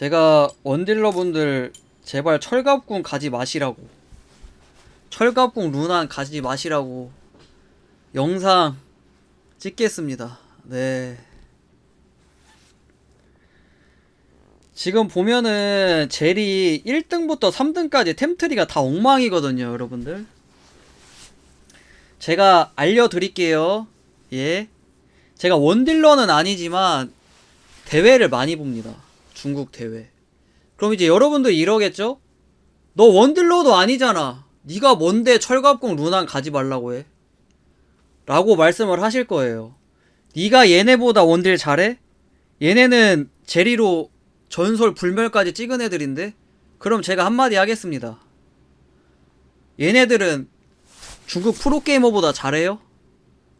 제가 원딜러분들 제발 철갑궁 가지 마시라고 철갑궁 루난 가지 마시라고 영상 찍겠습니다. 네. 지금 보면은 젤이 1등부터 3등까지 템트리가 다 엉망이거든요, 여러분들. 제가 알려드릴게요. 예. 제가 원딜러는 아니지만 대회를 많이 봅니다. 중국 대회. 그럼 이제 여러분들 이러겠죠? 너 원딜러도 아니잖아. 네가 뭔데 철갑궁 루난 가지 말라고 해? 라고 말씀을 하실 거예요. 네가 얘네보다 원딜 잘해? 얘네는 제리로 전설 불멸까지 찍은 애들인데? 그럼 제가 한마디 하겠습니다. 얘네들은 중국 프로게이머보다 잘해요?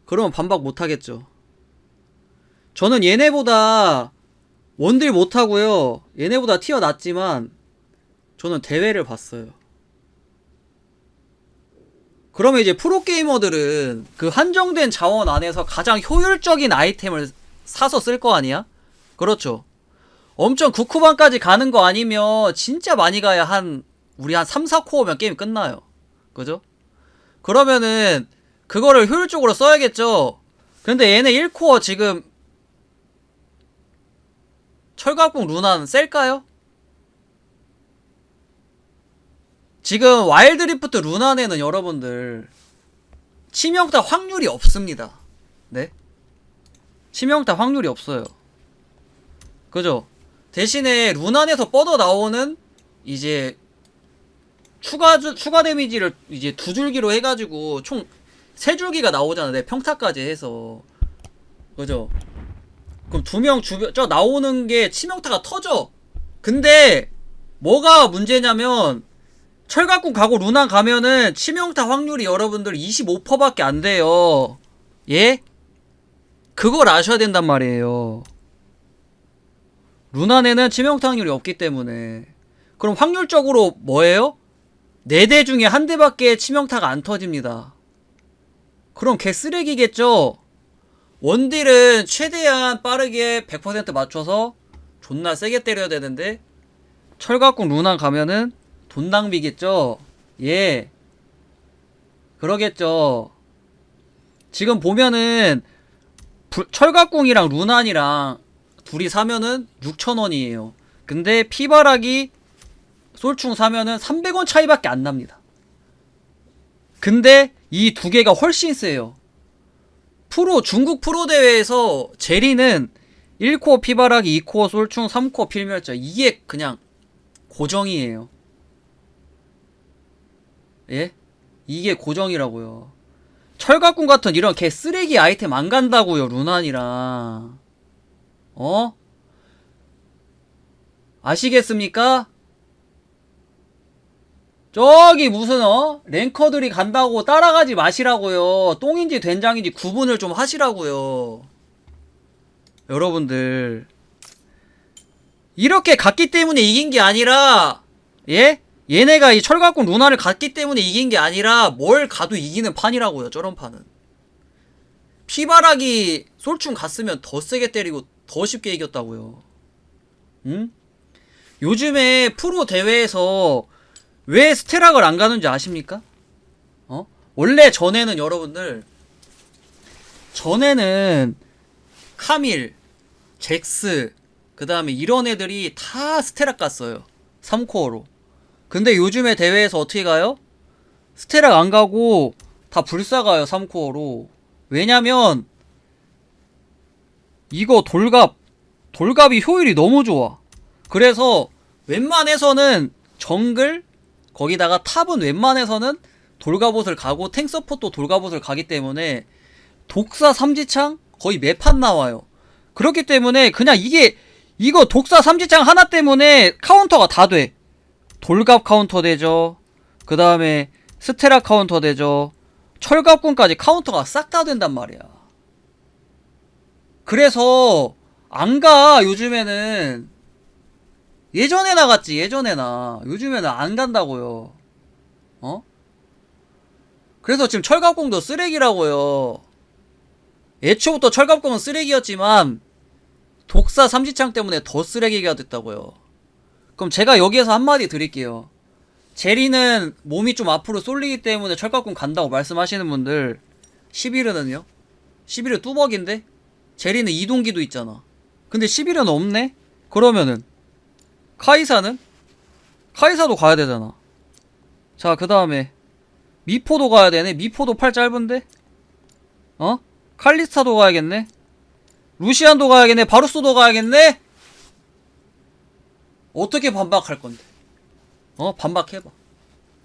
그러면 반박 못하겠죠. 저는 얘네보다 원딜 못하고요. 얘네보다 티어 낮지만 저는 대회를 봤어요. 그러면 이제 프로게이머들은 그 한정된 자원 안에서 가장 효율적인 아이템을 사서 쓸 거 아니야? 그렇죠. 엄청 구쿠반까지 가는 거 아니면 진짜 많이 가야 한 우리 한 3, 4코어면 게임 끝나요. 그죠? 그러면은 그거를 효율적으로 써야겠죠. 근데 얘네 1코어 지금 철갑궁 루나는 셀까요? 지금 와일드리프트 루난에는 여러분들 치명타 확률이 없습니다. 네? 치명타 확률이 없어요. 그죠? 대신에 루난에서 뻗어 나오는 이제 추가 주, 추가 데미지를 이제 두 줄기로 해가지고 총 세 줄기가 나오잖아. 내 평타까지 해서 그죠? 그럼 두 명 주변 저 나오는 게 치명타가 터져. 근데 뭐가 문제냐면 철갑궁 가고 루난 가면은 치명타 확률이 여러분들 25%밖에 안 돼요. 예? 그걸 아셔야 된단 말이에요. 루난에는 치명타 확률이 없기 때문에 그럼 확률적으로 뭐예요? 네 대 중에 한 대밖에 치명타가 안 터집니다. 그럼 개 쓰레기겠죠? 원딜은 최대한 빠르게 100% 맞춰서 존나 세게 때려야 되는데 철갑궁 루난 가면은 돈 낭비겠죠? 예. 그러겠죠. 지금 보면은 불- 철갑궁이랑 루난이랑 둘이 사면은 6,000원이에요. 근데 피바라기 솔충 사면은 300원 차이밖에 안 납니다. 근데 이 두 개가 훨씬 세요. 프로 중국 프로 대회에서 제리는 1코어 피바라기, 2코어 솔충, 3코어 필멸자 이게 그냥 고정이에요. 예? 이게 고정이라고요. 철갑궁 같은 이런 개 쓰레기 아이템 안 간다고요, 루난이랑. 어? 아시겠습니까? 저기 무슨 어? 랭커들이 간다고 따라가지 마시라고요. 똥인지 된장인지 구분을 좀 하시라고요. 여러분들. 이렇게 갔기 때문에 이긴 게 아니라 예? 얘네가 이 철갑궁 루나를 갔기 때문에 이긴 게 아니라 뭘 가도 이기는 판이라고요. 저런 판은. 피바라기 솔충 갔으면 더 세게 때리고 더 쉽게 이겼다고요. 응? 요즘에 프로 대회에서 왜 스테락을 안 가는지 아십니까? 어? 원래 전에는 여러분들 전에는 카밀, 잭스, 그 다음에 이런 애들이 다 스테락 갔어요. 3코어로. 근데 요즘에 대회에서 어떻게 가요? 스테락 안 가고 다 불사 가요, 3코어로. 왜냐면 이거 돌갑, 돌갑이 효율이 너무 좋아. 그래서 웬만해서는 정글, 거기다가 탑은 웬만해서는 돌갑옷을 가고 탱 서포트도 돌갑옷을 가기 때문에 독사 삼지창 거의 매판 나와요. 그렇기 때문에 그냥 이게 이거 독사 삼지창 하나 때문에 카운터가 다 돼. 돌갑 카운터 되죠. 그 다음에 스테라 카운터 되죠. 철갑군까지 카운터가 싹 다 된단 말이야. 그래서 안 가 요즘에는 예전에 나갔지 예전에 나 요즘에는 안 간다고요. 어? 그래서 지금 철갑공도 쓰레기라고요. 애초부터 철갑공은 쓰레기였지만 독사 삼지창 때문에 더 쓰레기가 됐다고요. 그럼 제가 여기에서 한마디 드릴게요. 제리는 몸이 좀 앞으로 쏠리기 때문에 철갑군 간다고 말씀하시는 분들 11은은요? 11은 뚜벅인데? 제리는 이동기도 있잖아. 근데 11은 없네? 그러면은 카이사는? 카이사도 가야 되잖아. 자, 그 다음에 미포도 가야 되네. 미포도 팔 짧은데? 어? 칼리스타도 가야겠네. 루시안도 가야겠네. 바루스도 가야겠네. 어떻게 반박할 건데? 어? 반박해봐.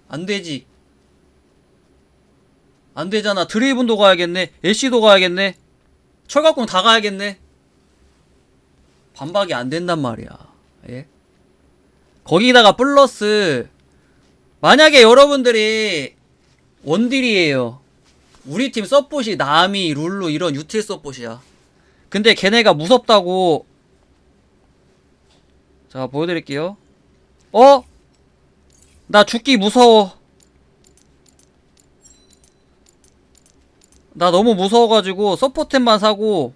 안 되지. 안 되잖아. 드레이븐도 가야겠네. 애쉬도 가야겠네. 철갑공 다 가야겠네. 반박이 안 된단 말이야. 예? 거기다가 플러스 만약에 여러분들이 원딜이에요. 우리 팀 서폿이 나미, 룰루 이런 유틸 서폿이야. 근데 걔네가 무섭다고 자 보여드릴게요. 어? 나 죽기 무서워. 나 너무 무서워가지고 서포템만 사고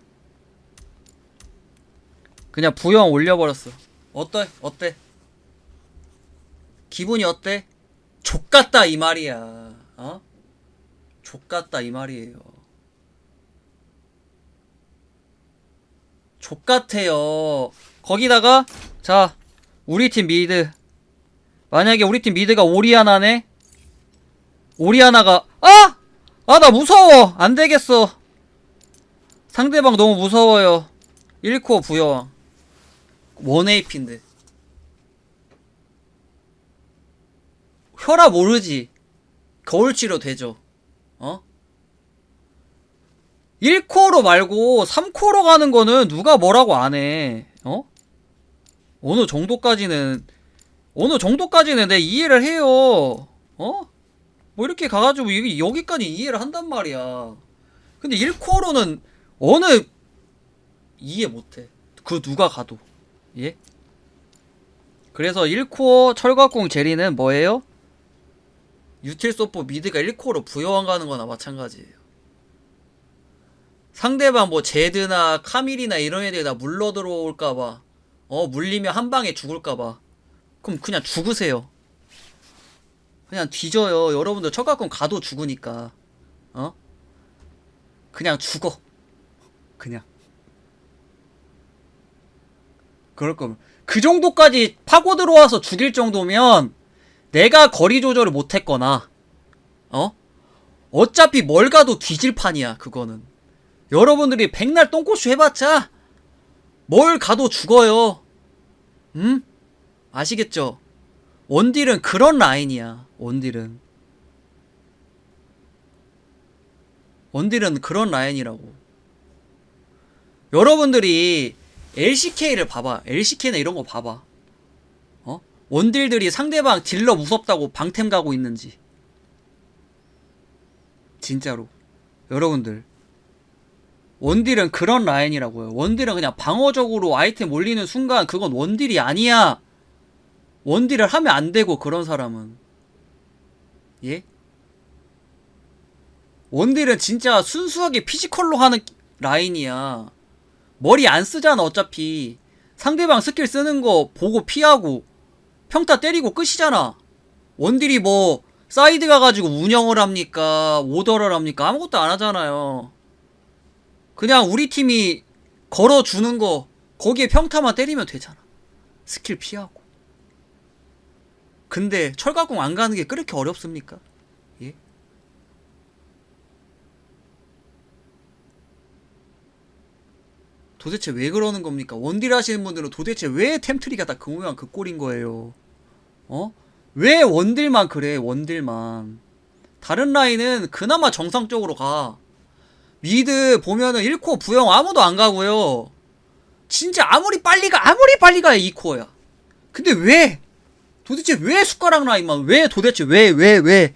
그냥 부영 올려버렸어. 어때? 어때? 기분이 어때? 족같다 이 말이야. 어? 족같다 이 말이에요. 족같아요. 거기다가 자 우리 팀 미드 만약에 우리 팀 미드가 오리아나네 오리아나가 아! 아 나 무서워 안 되겠어 상대방 너무 무서워요 1코어 부여왕 원에이피인데 혈압 오르지 거울치료 되죠 어? 1코어로 말고 3코어로 가는 거는 누가 뭐라고 안 해 어? 어느 정도까지는 어느 정도까지는 내 이해를 해요 어? 뭐 이렇게 가가지고 여기, 여기까지 이해를 한단 말이야 근데 1코어로는 어느 이해 못해 그 누가 가도 예? 그래서 1코어 철갑공 제리는 뭐예요? 유틸 소포 미드가 1코어로 부여왕 가는 거나 마찬가지예요. 상대방 뭐 제드나 카밀이나 이런 애들 다 물러 들어올까봐 어 물리면 한 방에 죽을까봐. 그럼 그냥 죽으세요. 그냥 뒤져요. 여러분들 척각권 가도 죽으니까. 어? 그냥 죽어. 그냥. 그럴 거면. 그 정도까지 파고 들어와서 죽일 정도면 내가 거리 조절을 못했거나 어 어차피 뭘 가도 뒤질 판이야 그거는 여러분들이 백날 똥꼬쇼 해봤자 뭘 가도 죽어요. 음? 아시겠죠? 원딜은 그런 라인이야. 원딜은. 원딜은 그런 라인이라고. 여러분들이 LCK를 봐봐. LCK나 이런 거 봐봐. 어? 원딜들이 상대방 딜러 무섭다고 방템 가고 있는지. 진짜로. 여러분들. 원딜은 그런 라인이라고요. 원딜은 그냥 방어적으로 아이템 올리는 순간 그건 원딜이 아니야. 원딜을 하면 안 되고 그런 사람은 예? 원딜은 진짜 순수하게 피지컬로 하는 라인이야. 머리 안 쓰잖아 어차피. 상대방 스킬 쓰는 거 보고 피하고 평타 때리고 끝이잖아. 원딜이 뭐 사이드 가가지고 운영을 합니까? 오더를 합니까? 아무것도 안 하잖아요. 그냥 우리 팀이 걸어주는 거 거기에 평타만 때리면 되잖아 스킬 피하고 근데 철가공 안 가는 게 그렇게 어렵습니까? 예? 도대체 왜 그러는 겁니까? 원딜 하시는 분들은 도대체 왜 템트리가 다 그 모양 그 꼴인 거예요? 어? 왜 원딜만 그래 원딜만 다른 라인은 그나마 정상적으로 가 미드 보면은 1코어 부영 아무도 안 가고요. 진짜 아무리 빨리 가, 아무리 빨리 가야 2코어야. 근데 왜? 도대체 왜 숟가락 라인만, 왜 도대체 왜, 왜, 왜?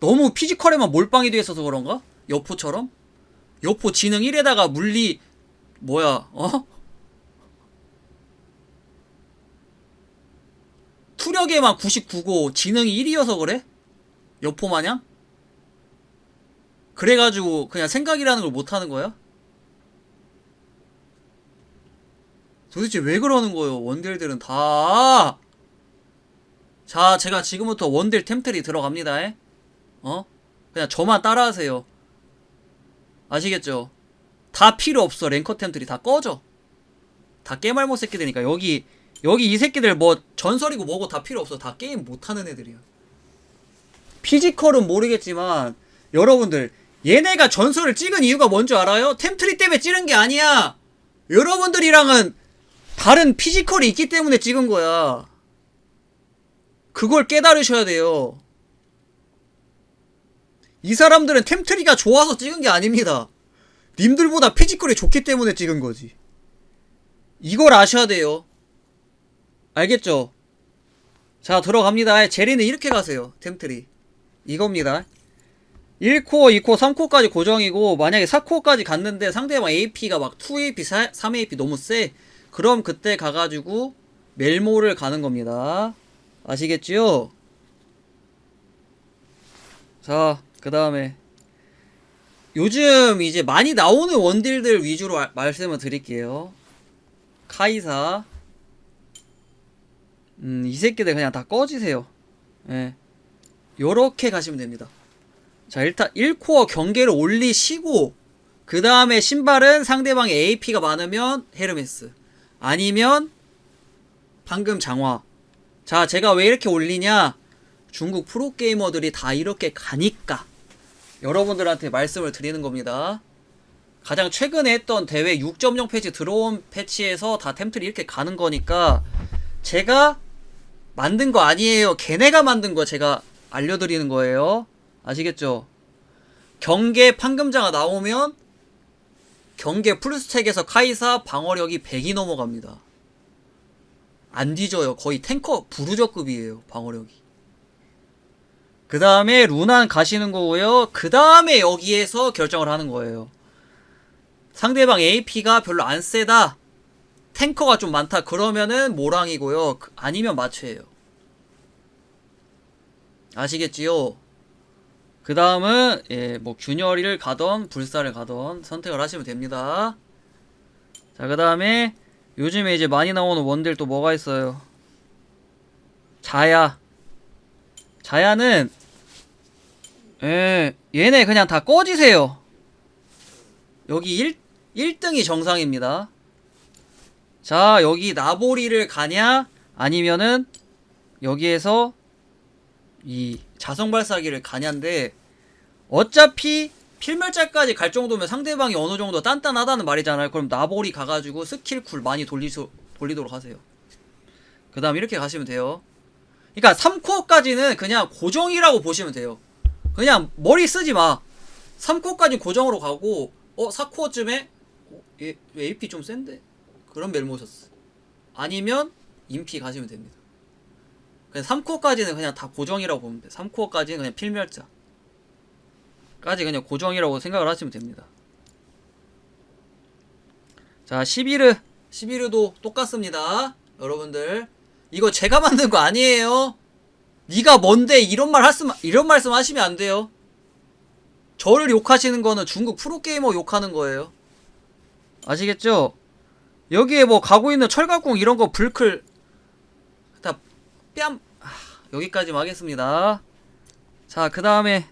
너무 피지컬에만 몰빵이 돼 있어서 그런가? 여포처럼? 여포 지능 1에다가 물리, 뭐야, 어? 투력에만 99고 지능이 1이어서 그래? 여포 마냥? 그래가지고 그냥 생각이라는 걸 못하는 거야? 도대체 왜 그러는 거예요? 원딜들은 다 자, 제가 지금부터 원딜 템트리 들어갑니다. 에? 어? 그냥 저만 따라하세요. 아시겠죠? 다 필요 없어. 랭커 템트리 다 꺼져. 다 깨말못 새끼들이니까 여기 여기 이 새끼들 뭐 전설이고 뭐고 다 필요 없어. 다 게임 못하는 애들이야. 피지컬은 모르겠지만 여러분들 얘네가 전설을 찍은 이유가 뭔지 알아요? 템트리 때문에 찍은 게 아니야. 여러분들이랑은 다른 피지컬이 있기 때문에 찍은 거야. 그걸 깨달으셔야 돼요. 이 사람들은 템트리가 좋아서 찍은 게 아닙니다. 님들보다 피지컬이 좋기 때문에 찍은 거지. 이걸 아셔야 돼요. 알겠죠? 자, 들어갑니다. 제리는 이렇게 가세요. 템트리. 이겁니다. 1코어, 2코어, 3코어까지 고정이고, 만약에 4코어까지 갔는데 상대방 AP가 막 2AP, 3AP 너무 세. 그럼 그때 가가지고 멜모를 가는 겁니다. 아시겠지요? 자, 그 다음에 요즘 이제 많이 나오는 원딜들 위주로 알- 말씀을 드릴게요. 카이사. 음, 이 새끼들 그냥 다 꺼지세요. 예. 요렇게 가시면 됩니다. 자, 일단 1코어 경계를 올리시고, 그 다음에 신발은 상대방의 AP가 많으면 헤르메스. 아니면, 방금 장화. 자, 제가 왜 이렇게 올리냐? 중국 프로게이머들이 다 이렇게 가니까. 여러분들한테 말씀을 드리는 겁니다. 가장 최근에 했던 대회 6.0 패치 들어온 패치에서 다 템틀이 이렇게 가는 거니까 제가 만든 거 아니에요. 걔네가 만든 거 제가 알려드리는 거예요. 아시겠죠? 경계 판금자가 나오면 경계 풀스택에서 카이사 방어력이 100이 넘어갑니다. 안 뒤져요. 거의 탱커 부르저급이에요. 방어력이. 그 다음에 루난 가시는 거고요. 그 다음에 여기에서 결정을 하는 거예요. 상대방 AP가 별로 안 세다. 탱커가 좀 많다. 그러면은 모랑이고요. 그- 아니면 마취예요. 아시겠지요? 그 다음은 예, 뭐 균열이를 가던 불사를 가던 선택을 하시면 됩니다. 자, 그 다음에 요즘에 이제 많이 나오는 원딜 또 뭐가 있어요? 자야. 자야는 예, 얘네 그냥 다 꺼지세요. 여기 1, 1등이 정상입니다. 자, 여기 나보리를 가냐? 아니면은 여기에서 이 자성 발사기를 가냐인데 어차피 필멸자까지 갈 정도면 상대방이 어느 정도 단단하다는 말이잖아요. 그럼 나보리 가가지고 스킬 쿨 많이 돌리소, 돌리도록 하세요. 그 다음 이렇게 가시면 돼요. 그러니까 3코어까지는 그냥 고정이라고 보시면 돼요. 그냥 머리 쓰지 마. 3코어까지 고정으로 가고 어 4코어쯤에 어, 얘 AP 좀 센데 그런 멜모셨어. 아니면 인피 가시면 됩니다. 그냥 3코어까지는 그냥 다 고정이라고 보면 돼. 3코어까지는 그냥 필멸자. 까지 그냥 고정이라고 생각을 하시면 됩니다. 자, 11르. 11르도 똑같습니다. 여러분들. 이거 제가 만든 거 아니에요. 네가 뭔데 이런 말 하스 이런 말씀 하시면 안 돼요. 저를 욕하시는 거는 중국 프로게이머 욕하는 거예요. 아시겠죠? 여기에 뭐 가고 있는 철갑공 이런 거 불클 다 뺨 아, 여기까지만 하겠습니다. 자, 그 다음에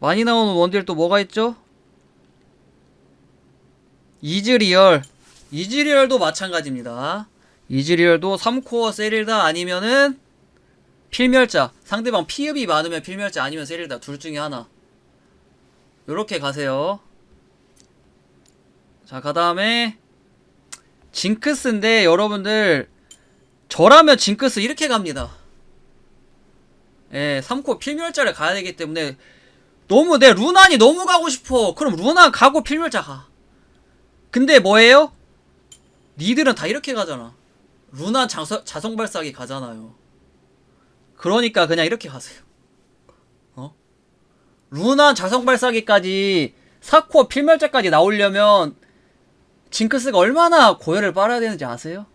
많이 나오는 원딜 또 뭐가 있죠? 이즈리얼 이즈리얼도 마찬가지입니다. 이즈리얼도 3코어 세릴다 아니면은 필멸자 상대방 피흡이 많으면 필멸자 아니면 세릴다 둘 중에 하나 요렇게 가세요 자 그 다음에 징크스인데 여러분들 저라면 징크스 이렇게 갑니다 예 3코 필멸자를 가야 되기 때문에 너무 내 루난이 너무 가고 싶어 그럼 루난 가고 필멸자 가 근데 뭐예요? 니들은 다 이렇게 가잖아 루난 자성, 자성 발사기 가잖아요 그러니까 그냥 이렇게 가세요. 어? 루난 자성 발사기까지 4코어 필멸자까지 나오려면 징크스가 얼마나 고열을 빨아야 되는지 아세요?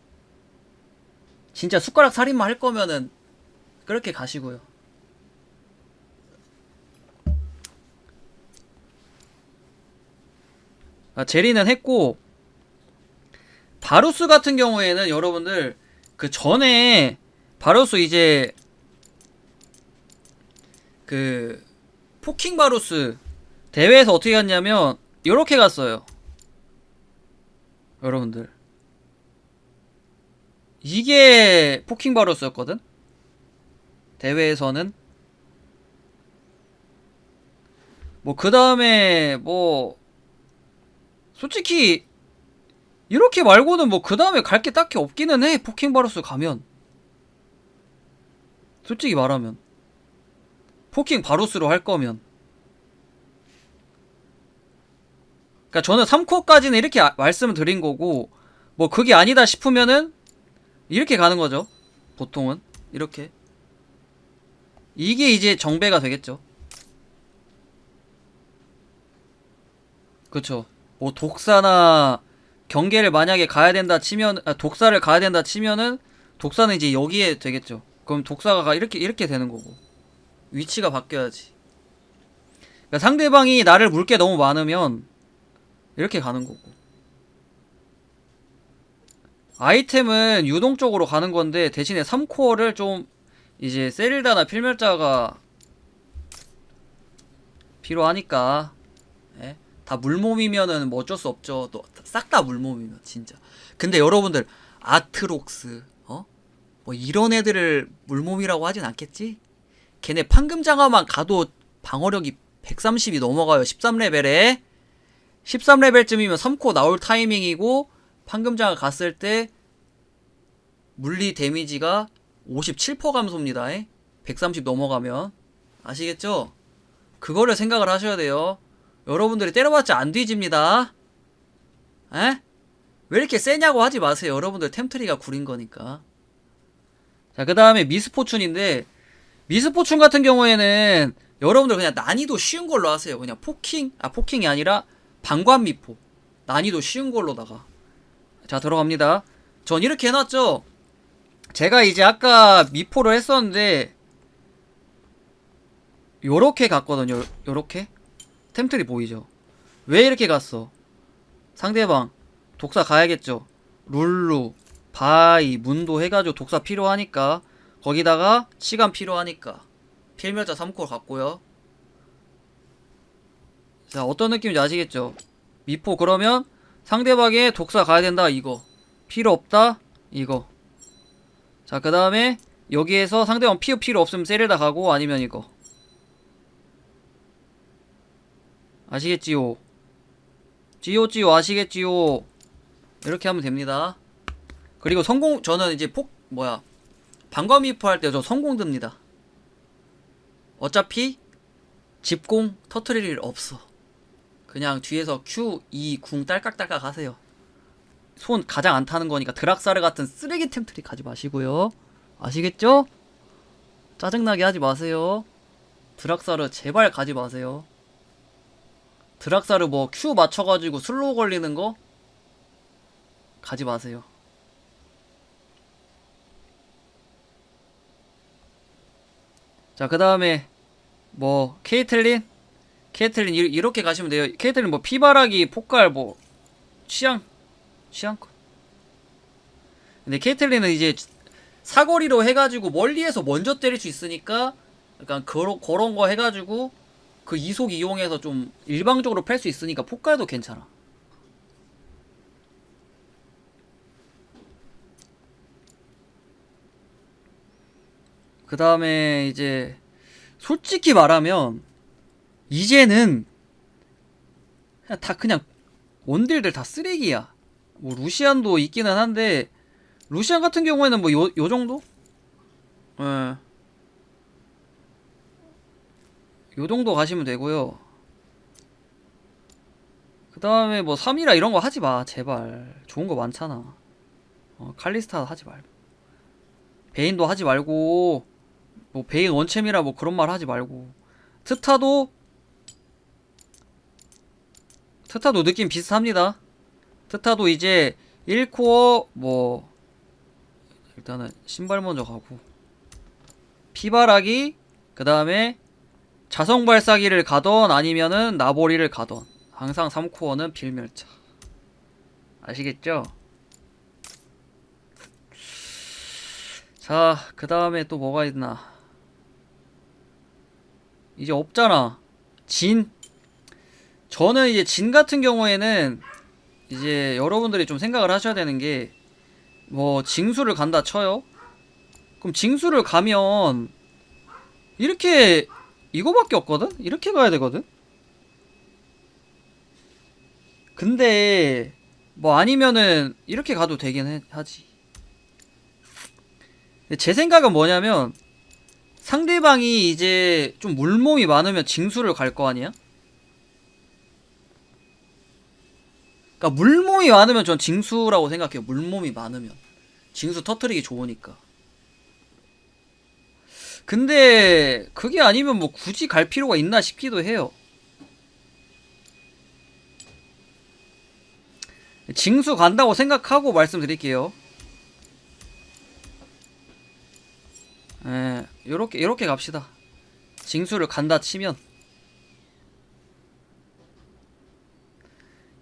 진짜 숟가락 살인만 할 거면은 그렇게 가시고요. 아, 제리는 했고 바루스 같은 경우에는 여러분들 그 전에 바루스 이제 그 포킹 바루스 대회에서 어떻게 갔냐면 요렇게 갔어요. 여러분들 이게 포킹 바루스였거든. 대회에서는? 뭐 그 다음에 뭐 솔직히 이렇게 말고는 뭐 그 다음에 갈 게 딱히 없기는 해 포킹 바루스 가면. 솔직히 말하면. 포킹 바루스로 할 거면. 그러니까 저는 3코어까지는 이렇게 아- 말씀을 드린 거고 뭐 그게 아니다 싶으면은 이렇게 가는 거죠. 보통은 이렇게. 이게 이제 정배가 되겠죠. 그쵸 뭐 독사나 경계를 만약에 가야 된다 치면 아, 독사를 가야 된다 치면은 독사는 이제 여기에 되겠죠. 그럼 독사가 가- 이렇게 이렇게 되는 거고. 위치가 바뀌어야지. 그러니까 상대방이 나를 물게 너무 많으면 이렇게 가는 거고 아이템은 유동적으로 가는 건데 대신에 3코어를 좀 이제 세릴다나 필멸자가 필요하니까 예? 다 물몸이면은 뭐 어쩔 수 없죠 또싹다 물몸이면 진짜 근데 여러분들 아트록스 어? 뭐 이런 애들을 물몸이라고 하진 않겠지? 걔네 판금장화만 가도 방어력이 130이 넘어가요 13레벨에 13레벨쯤이면 3코 나올 타이밍이고 판금장화 갔을 때 물리 데미지가 57% 감소입니다. 130 넘어가면 아시겠죠? 그거를 생각을 하셔야 돼요. 여러분들이 때려봤자 안 뒤집니다. 에? 왜 이렇게 세냐고 하지 마세요. 여러분들 템트리가 구린 거니까. 자, 그 다음에 미스포춘인데, 미스포춘 같은 경우에는 여러분들 그냥 난이도 쉬운 걸로 하세요. 그냥 포킹, 아, 포킹이 아니라 방관미포. 난이도 쉬운 걸로다가. 자, 들어갑니다. 전 이렇게 해놨죠? 제가 이제 아까 미포를 했었는데, 요렇게 갔거든요. 요렇게. 템트리 보이죠? 왜 이렇게 갔어? 상대방, 독사 가야겠죠? 룰루, 바이, 문도 해가지고 독사 필요하니까, 거기다가 시간 필요하니까, 필멸자 3코를 갔고요. 자, 어떤 느낌인지 아시겠죠? 미포 그러면 상대방의 독사 가야 된다 이거. 필요 없다 이거. 자 그 다음에 여기에서 상대방 피우 필요 없으면 세레다 가고 아니면 이거. 아시겠지요? 지요 지요 아시겠지요? 이렇게 하면 됩니다. 그리고 성공 저는 이제 폭 뭐야. 방과미포 할때 저 성공 듭니다. 어차피 집공 터트릴 일 없어 그냥 뒤에서 Q, E, 궁 딸깍딸깍 하세요. 손 가장 안 타는 거니까 드락사르 같은 쓰레기 템트리 가지 마시고요. 아시겠죠? 짜증나게 하지 마세요. 드락사르 제발 가지 마세요. 드락사르 뭐 Q 맞춰가지고 슬로우 걸리는 거 가지 마세요. 자, 그 다음에 뭐 케이틀린 케이틀린 이- 이렇게 가시면 돼요. 케이틀린 뭐 피바라기 폭갈 뭐 취향 취향껏. 근데 케이틀린은 이제 사거리로 해가지고 멀리에서 먼저 때릴 수 있으니까 약간 그런 그런 거 해가지고 그 이속 이용해서 좀 일방적으로 팰 수 있으니까 폭갈도 괜찮아. 그 다음에 이제 솔직히 말하면 이제는 그냥 다 그냥 원딜들 다 쓰레기야. 뭐 루시안도 있기는 한데 루시안 같은 경우에는 뭐 요 요 정도? 예. 요 정도 가시면 되고요. 그 다음에 뭐 3이라 이런 거 하지 마, 제발. 좋은 거 많잖아. 어, 칼리스타 하지 말고. 베인도 하지 말고, 뭐 베인 원챔이라 뭐 그런 말 하지 말고. 트타도 트타도 느낌 비슷합니다. 트타도 이제 1코어 뭐 일단은 신발 먼저 가고 피바라기 그 다음에 자성 발사기를 가던 아니면은 나보리를 가던 항상 3코어는 필멸차 아시겠죠? 자 그 다음에 또 뭐가 있나 이제 없잖아. 진. 저는 이제 진 같은 경우에는 이제 여러분들이 좀 생각을 하셔야 되는 게 뭐 징수를 간다 쳐요. 그럼 징수를 가면 이렇게 이거밖에 없거든? 이렇게 가야 되거든? 근데 뭐 아니면은 이렇게 가도 되긴 해- 하지. 제 생각은 뭐냐면 상대방이 이제 좀 물몸이 많으면 징수를 갈 거 아니야? 그러니까 물몸이 많으면 전 징수라고 생각해요. 물몸이 많으면 징수 터트리기 좋으니까. 근데 그게 아니면 뭐 굳이 갈 필요가 있나 싶기도 해요. 징수 간다고 생각하고 말씀드릴게요. 예, 요렇게 요렇게 갑시다. 징수를 간다 치면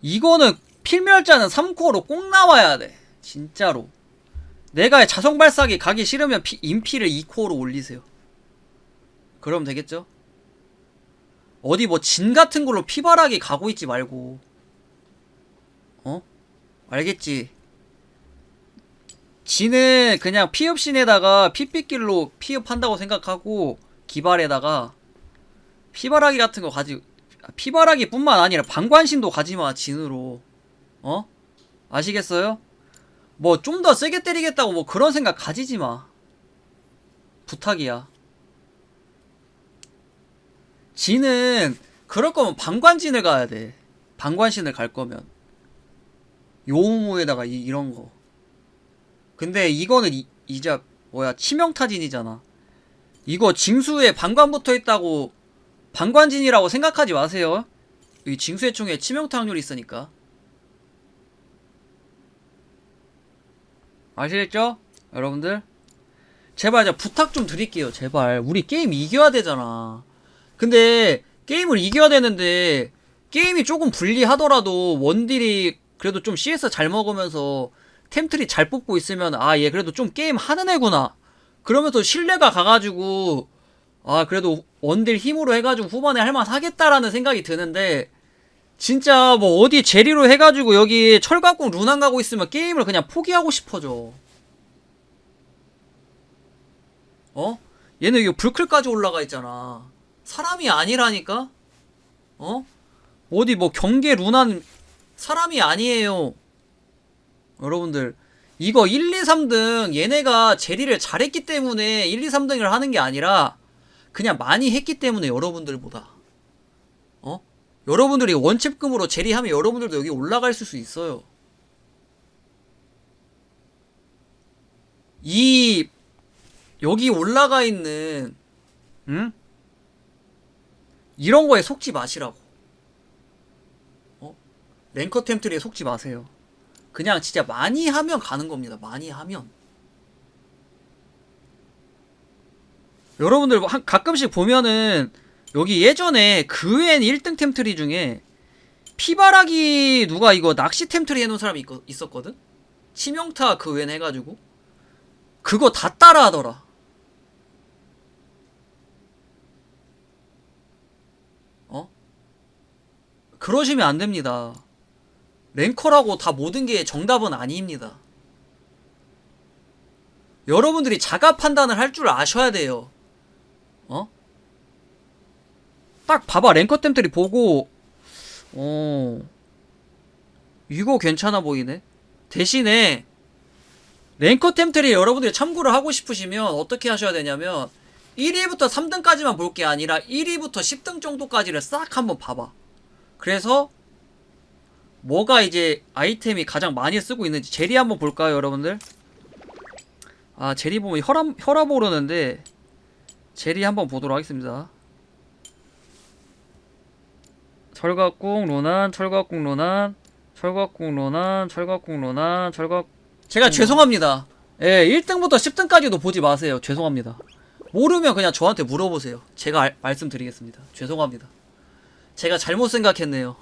이거는 필멸자는 3코어로 꼭 나와야 돼. 진짜로. 내가 자성 발사기 가기 싫으면 피, 인피를 2코어로 올리세요. 그럼 되겠죠? 어디 뭐 진 같은 걸로 피바라기 가고 있지 말고. 어? 알겠지? 지는 그냥 피업신에다가 피삐길로 피업한다고 생각하고 기발에다가 피바라기 같은 거 가지 아, 피바라기뿐만 아니라 방관신도 가지마 진으로 어? 아시겠어요? 뭐 좀 더 세게 때리겠다고 뭐 그런 생각 가지지 마. 부탁이야. 진은 그럴 거면 방관진을 가야 돼. 방관신을 갈 거면. 요무에다가 이, 이런 거. 근데 이거는 이, 이자 뭐야 치명타진이잖아. 이거 징수에 방관 붙어 있다고 방관진이라고 생각하지 마세요. 이 징수의 총에 치명타 확률이 있으니까. 아시겠죠? 여러분들? 제발 저 부탁 좀 드릴게요. 제발. 우리 게임 이겨야 되잖아. 근데 게임을 이겨야 되는데 게임이 조금 불리하더라도 원딜이 그래도 좀 CS 잘 먹으면서 템트리 잘 뽑고 있으면 아 얘 그래도 좀 게임 하는 애구나. 그러면서 신뢰가 가가지고 아 그래도 원딜 힘으로 해가지고 후반에 할만 하겠다라는 생각이 드는데 진짜 뭐 어디 제리로 해가지고 여기 철갑궁 루난 가고 있으면 게임을 그냥 포기하고 싶어져 어? 얘는 이거 불클까지 올라가 있잖아 사람이 아니라니까? 어? 어디 뭐 경계 루난 사람이 아니에요 여러분들 이거 1, 2, 3등 얘네가 제리를 잘했기 때문에 1, 2, 3등을 하는 게 아니라 그냥 많이 했기 때문에 여러분들보다 어? 여러분들이 원칩금으로 제리하면 여러분들도 여기 올라갈 수 있어요. 이 여기 올라가 있는 응? 이런 거에 속지 마시라고. 어? 랭커 템트리에 속지 마세요. 그냥 진짜 많이 하면 가는 겁니다. 많이 하면. 여러분들 한- 가끔씩 보면은 여기 예전에 그웬 1등 템트리 중에 피바라기 누가 이거 낚시 템트리 해놓은 사람이 있, 있었거든? 치명타 그웬 해가지고 그거 다 따라 하더라 어? 그러시면 안 됩니다 랭커라고 다 모든 게 정답은 아닙니다 여러분들이 자가 판단을 할 줄 아셔야 돼요 어? 딱 봐봐. 랭커 템들이 보고 어 이거 괜찮아 보이네. 대신에 랭커 템트리 여러분들이 참고를 하고 싶으시면 어떻게 하셔야 되냐면 1위부터 3등까지만 볼 게 아니라 1위부터 10등 정도까지를 싹 한번 봐봐. 그래서 뭐가 이제 아이템이 가장 많이 쓰고 있는지 제리 한번 볼까요 여러분들? 아 제리 보면 혈압 혈압 오르는데 제리 한번 보도록 하겠습니다. 철갑궁 로난, 철갑궁 로난, 철갑궁 로난, 철갑궁 로난, 철갑 제가 죄송합니다. 예, 1등부터 10등까지도 보지 마세요. 죄송합니다. 모르면 그냥 저한테 물어보세요. 제가 알- 말씀드리겠습니다. 죄송합니다. 제가 잘못 생각했네요.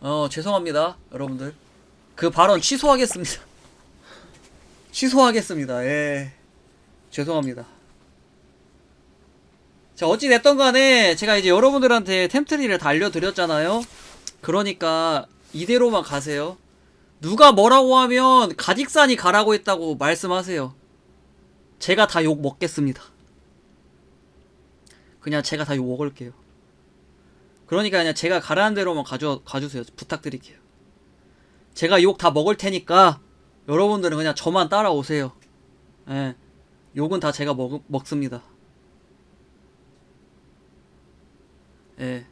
어, 죄송합니다. 여러분들. 그 발언 취소하겠습니다. 취소하겠습니다. 예. 죄송합니다. 자 어찌 됐던 간에 제가 이제 여러분들한테 템트리를 다 알려드렸잖아요. 그러니까 이대로만 가세요. 누가 뭐라고 하면 가직산이 가라고 했다고 말씀하세요. 제가 다 욕 먹겠습니다. 그냥 제가 다 욕 먹을게요. 그러니까 그냥 제가 가라는 대로만 가져, 가주세요. 부탁드릴게요. 제가 욕 다 먹을 테니까 여러분들은 그냥 저만 따라오세요. 예. 욕은 다 제가 먹, 먹습니다 예.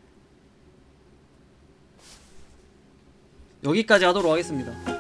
여기까지 하도록 하겠습니다.